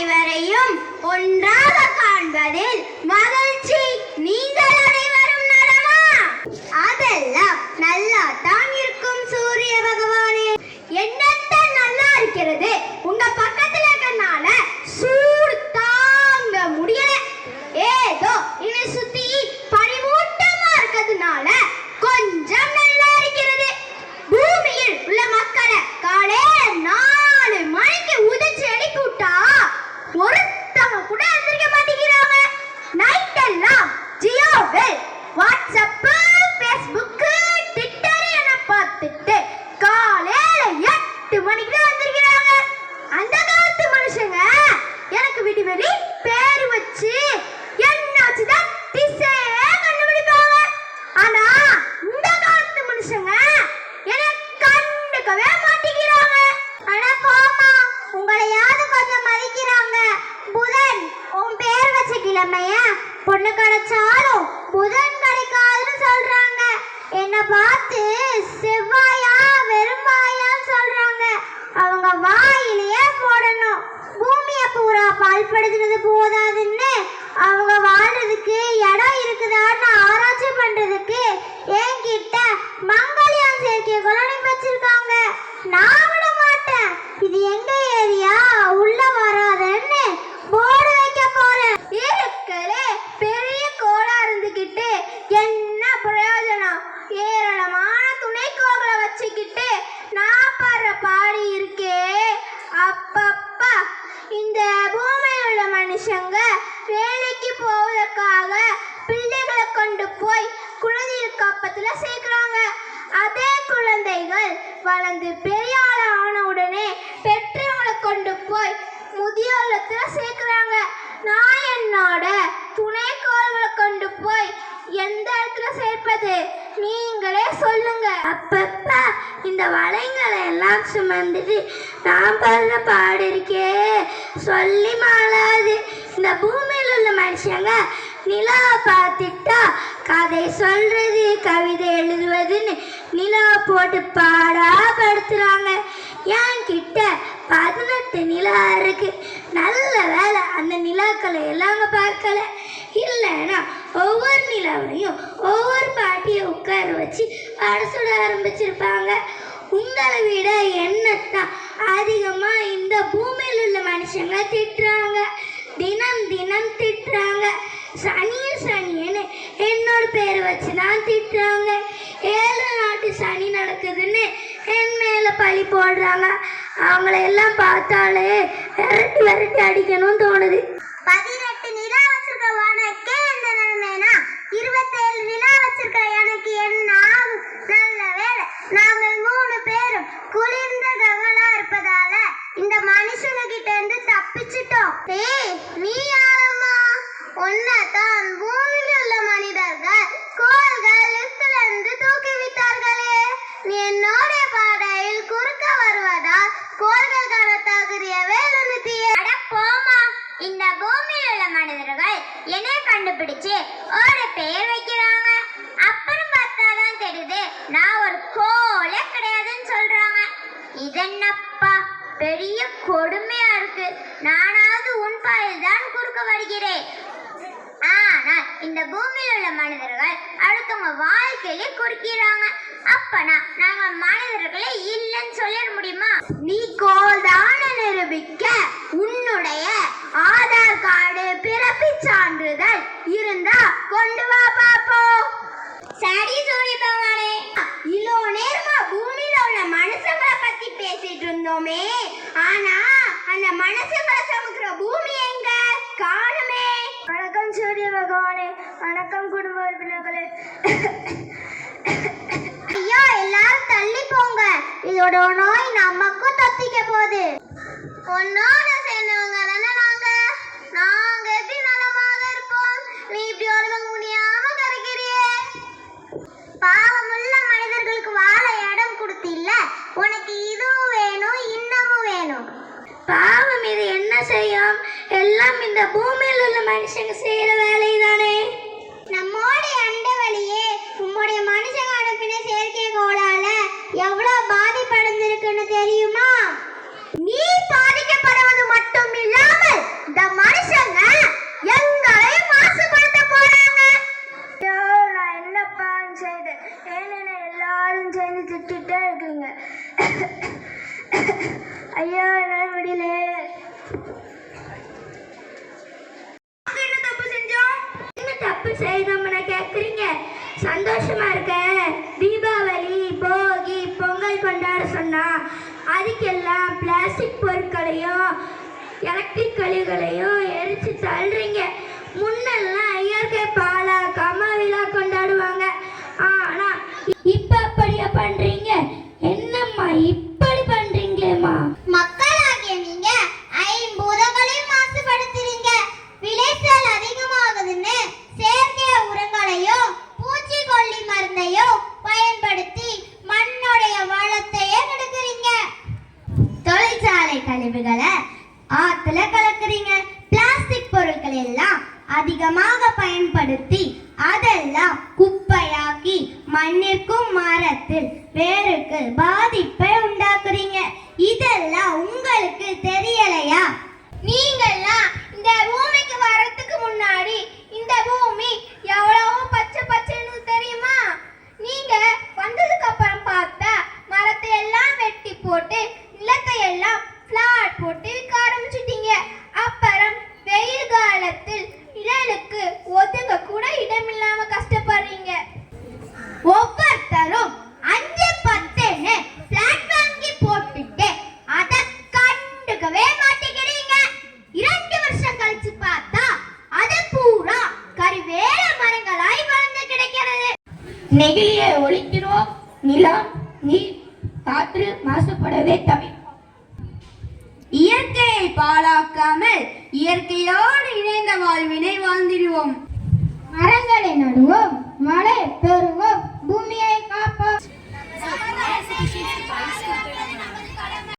அனைவரையும் ஒன்றாக காண்பதில் மகிழ்ச்சி. நீங்கள் அனைவரும் நடமா? அதெல்லாம் நல்லாதான் தான் இருக்கும் சூரிய பகவானே என்னத்தான் நல்லா இருக்கிறது உங்க பக்கத்துல இருக்கனால சூடு தாங்க முடியல ஏதோ என்னை சுத்தி பனிமூட்டமா இருக்கிறதுனால கொஞ்சம் நல்லா இருக்கிறது பூமியில் உள்ள மக்களை காலையில நாலு மணிக்கு உதிச்சு எழுப்பி விட்டா ஒருத்தவங்க கூட எழுந்திருக்க மாட்டேங்கிறாங்க நைட் எல்லாம் ஜியோவில் வாட்ஸ்அப்பு ஃபேஸ்புக்கு ட்விட்டர் என பார்த்துட்டு காலையில எட்டு மணிக்கு தான் வந்திருக்கிறாங்க. அந்த காலத்து மனுஷங்க எனக்கு விடிவெளி பேர் வச்சு என்னாச்சுதான் திசையே கண்டுபிடிப்பாங்க. ஆனா இந்த காலத்து மனுஷங்க எனக்கு கண்டுக்கவே மாட்டேங்கிறாங்க. ஆனா போமா உங்களையாவது கொஞ்சம் மதிக்கிறாங்க. புதன் உன் பேர் வச்ச கிழமைய பொண்ணு கிடைச்சாலும் புதன் கிடைக்காதுன்னு சொல்றாங்க. என்ன பார்த்து செவ்வாயா வெறும்பாயான்னு சொல்றாங்க அவங்க வாயிலேயே போடணும் பூமியை பூரா போதாதுன்னு அவங்க வாழ்றதுக்கு இடம் இருக்குதான்னு ஆராய்ச்சி வளர்ந்து பெரிய ஆள் ஆன உடனே பெற்றவங்களை கொண்டு போய் முதியோர்லத்துல சேர்க்குறாங்க. நான் என்னோட துணை கோள்களை கொண்டு போய் எந்த இடத்துல சேர்ப்பது? நீங்களே சொல்லுங்க. இந்த வளைங்களை எல்லாம் சுமந்துட்டு நான் படுற பாடு இருக்கே. சொல்லி மாளாது. இந்த பூமியில் உள்ள மனுஷங்க நிலாவை பார்த்துட்டா கதை சொல்றது கவிதை எழுதுவதுன்னு நிலா போட்டு பாடா படுத்துறாங்க. என்கிட்ட பதினெட்டு நிலா இருக்கு. நல்ல வேலை அந்த நிலாக்களை எல்லாம் பார்க்கல. இல்லைன்னா ஒவ்வொரு நிலாவிலையும் ஒவ்வொரு பாட்டியை உட்கார வச்சு பாட சுட ஆரம்பிச்சிருப்பாங்க. உங்களை விட என்னத்தான் அதிகமாக இந்த பூமியில் உள்ள மனுஷங்க திட்டுறாங்க. தினம் தினம் திட்டுறாங்க. சனிய சனியன்னு என்னோட பேர் வச்சு தான் திட்டுறாங்க. ஏழு நாட்டு சனி நடக்குதுன்னு என் மேலே பழி போடுறாங்க. அவங்கள எல்லாம் பார்த்தாலே விரட்டி விரட்டி அடிக்கணும்னு தோணுது. பதினெட்டு நிலா வச்சிருக்க உனக்கே இந்த நிலைமைனா இருபத்தேழு நிலா வச்சிருக்க எனக்கு என்ன நல்ல வேலை நாங்கள் நீ யாரம்மா? உன்னைத்தான் பூமியில் உள்ள மனிதர்கள் கோள்கள் லிஸ்ட்ல இருந்து தூக்கி விட்டார்களே நீ என்னோட பாதையில் குறுக்க வருவதால் கோள்களுக்கான தகுதிய வேலுநிறுத்திய அட போமா இந்த பூமியில் உள்ள மனிதர்கள் என்னை கண்டுபிடிச்சு ஒரு பெயர் வைக்கிறாங்க அப்புறம் பார்த்தாதான் தெரியுது நான் ஒரு கோலே கிடையாதுன்னு சொல்றாங்க இதென்னப்பா பெரிய கொடுமையா இருக்கு நானாவது உன் பாயில் தான் குறுக்க வருகிறேன் ஆனால் இந்த பூமியில் உள்ள மனிதர்கள் அடுத்தவங்க வாழ்க்கையிலே குறுக்கிறாங்க அப்பனா நாங்க மனிதர்களே இல்லைன்னு சொல்லிட முடியுமா? நீ கோதான நிரூபிக்க உன்னுடைய ஆதார் கார்டு பிறப்பு சான்றிதழ் இருந்தா கொண்டு வா பாப்போம் சரி சூரிய பகவானே. இவ்வளோ நேரமா பூமியில உள்ள மனுஷங்களை பத்தி பேசிட்டு இருந்தோமே. ஆனா அந்த மனுஷங்க உறுப்பினர்களே ஐயோ எல்லாரும் தள்ளி போங்க. இதோட நோய் நமக்கும் தத்திக்க போகுது. ஒன்னோட சேர்ந்தவங்க தானே நாங்க? நாங்க எப்படி நலமாக இருப்போம்? நீ இப்படி உடம்பு முடியாம கரைக்கிறியே. பாவமுள்ள மனிதர்களுக்கு வாழ இடம் கொடுத்தில்ல? உனக்கு இதுவும் வேணும் இன்னமும் வேணும். பாவம் இது என்ன செய்யும்? எல்லாம் இந்த பூமியில் உள்ள மனுஷங்க செய்யற வேலை தானே நம்மோடைய அண்டவழியே உம்முடைய மனுஷங்க அனுப்பின செயற்கைக்கோளால எவ்வளவு எவ்வளோ கொண்டாட சொன்னால் அதுக்கெல்லாம் பிளாஸ்டிக் பொருட்களையும் எலக்ட்ரிக் கழிவுகளையும் எரித்து தள்ளுறீங்க. முன்னெல்லாம் அதெல்லாம் குப்பையாக்கி மண்ணிற்கும் மரத்தில் வேருக்கு பாதிப்பை உண்டாக்குறீங்க. இதெல்லாம் உங்களுக்கு தெரியலையா? நீங்கள்லாம் இந்த பூமிக்கு வரத்துக்கு முன்னாடி நெகிழிய ஒழிக்கிறோம். நிலம் நீர் காற்று மாசுபடவே தவிர. இயற்கையை பாழாக்காமல் இயற்கையோடு இணைந்த வாழ்வினை வாழ்ந்திடுவோம். மரங்களை நடுவோம். மழை பெறுவோம் பூமியை காப்போம்.